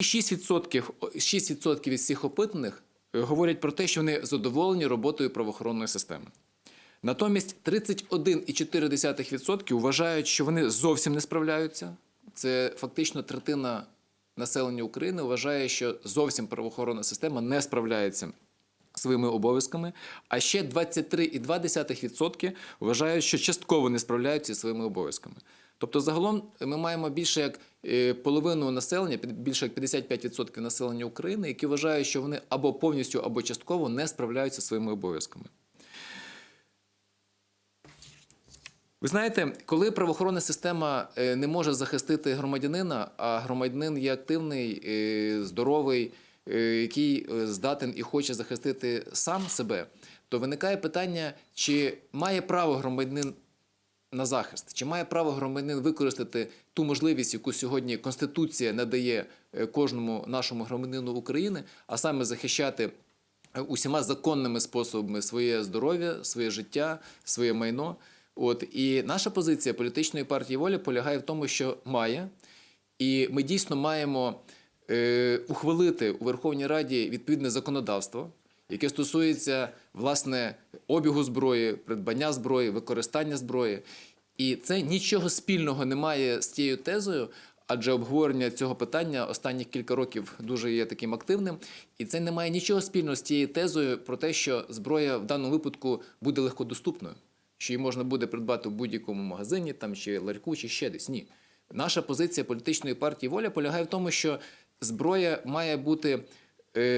6%, 6% від всіх опитаних е, говорять про те, що вони задоволені роботою правоохоронної системи. Натомість 31,4% вважають, що вони зовсім не справляються. Це фактично третина населення України вважає, що зовсім правоохоронна система не справляється своїми обов'язками. А ще 23,2% вважають, що частково не справляються зі своїми обов'язками. Тобто, загалом ми маємо більше як е, половину населення, більше як 55% населення України, які вважають, що вони або повністю, або частково не справляються своїми обов'язками. Ви знаєте, коли правоохоронна система е, не може захистити громадянина, а громадянин є активний, е, здоровий, який здатен і хоче захистити сам себе, то виникає питання, чи має право громадянин на захист, чи має право громадянин використати ту можливість, яку сьогодні Конституція надає е, кожному нашому громадянину України, а саме захищати е, усіма законними способами своє здоров'я, своє життя, своє майно. От і наша позиція політичної партії воля полягає в тому, що має, і ми дійсно маємо е, ухвалити у Верховній Раді відповідне законодавство, яке стосується власне обігу зброї, придбання зброї, використання зброї. І це нічого спільного не має з тією тезою, адже обговорення цього питання останніх кілька років дуже є таким активним. І це не має нічого спільного з тією тезою про те, що зброя в даному випадку буде легкодоступною, що її можна буде придбати в будь-якому магазині, там чи ларьку, чи ще десь. Ні. Наша позиція політичної партії воля полягає в тому, що зброя має бути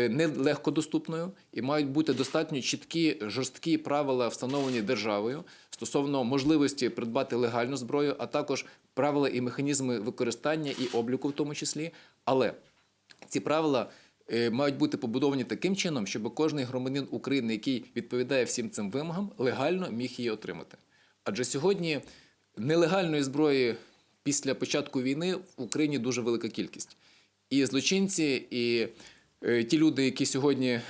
не легкодоступною і мають бути достатньо чіткі жорсткі правила, встановлені державою стосовно можливості придбати легальну зброю, а також правила і механізми використання і обліку, в тому числі. Але ці правила е, мають бути побудовані таким чином, щоб кожен громадянин України, який відповідає всім цим вимогам, легально міг її отримати. Адже сьогодні нелегальної зброї після початку війни в Україні дуже велика кількість. І злочинці, і е, ті люди, які сьогодні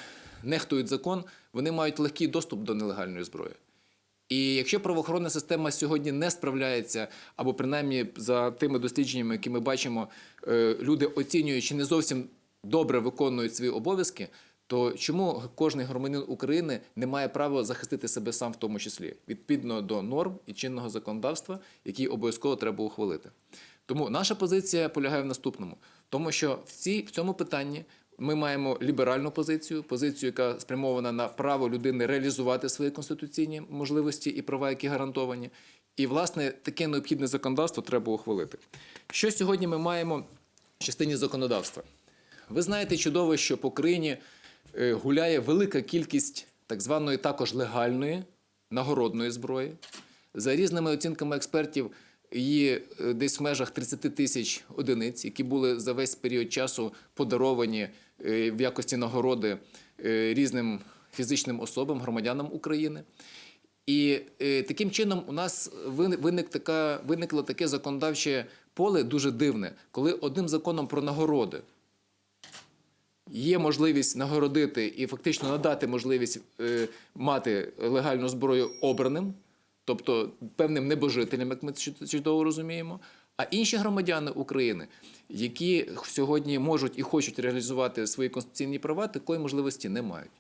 нехтують закон, вони мають легкий доступ до нелегальної зброї. І якщо правоохоронна система сьогодні не справляється, або принаймні за тими дослідженнями, які ми бачимо, е, люди оцінюють, чи не зовсім добре виконують свої обов'язки, то чому кожен громадянин України не має права захистити себе сам в тому числі відповідно до норм і чинного законодавства, які обов'язково треба ухвалити? Тому наша позиція полягає в наступному: тому що в, цій, в цьому питанні ми маємо ліберальну позицію, позицію, яка спрямована на право людини реалізувати свої конституційні можливості і права, які гарантовані. І, власне, таке необхідне законодавство треба ухвалити. Що сьогодні ми маємо в частині законодавства? Ви знаєте чудово, що по країні е, гуляє велика кількість так званої також легальної нагородної зброї. За різними оцінками експертів, її е, десь в межах 30 тисяч одиниць, які були за весь період часу подаровані е, в якості нагороди е, різним фізичним особам, громадянам України. І таким чином у нас виник, така, виникло таке законодавче поле дуже дивне, коли одним законом про нагороди є можливість нагородити і фактично надати можливість мати легальну зброю обраним, тобто певним небожителям, як ми чудово розуміємо. А інші громадяни України, які сьогодні можуть і хочуть реалізувати свої конституційні права, такої можливості не мають.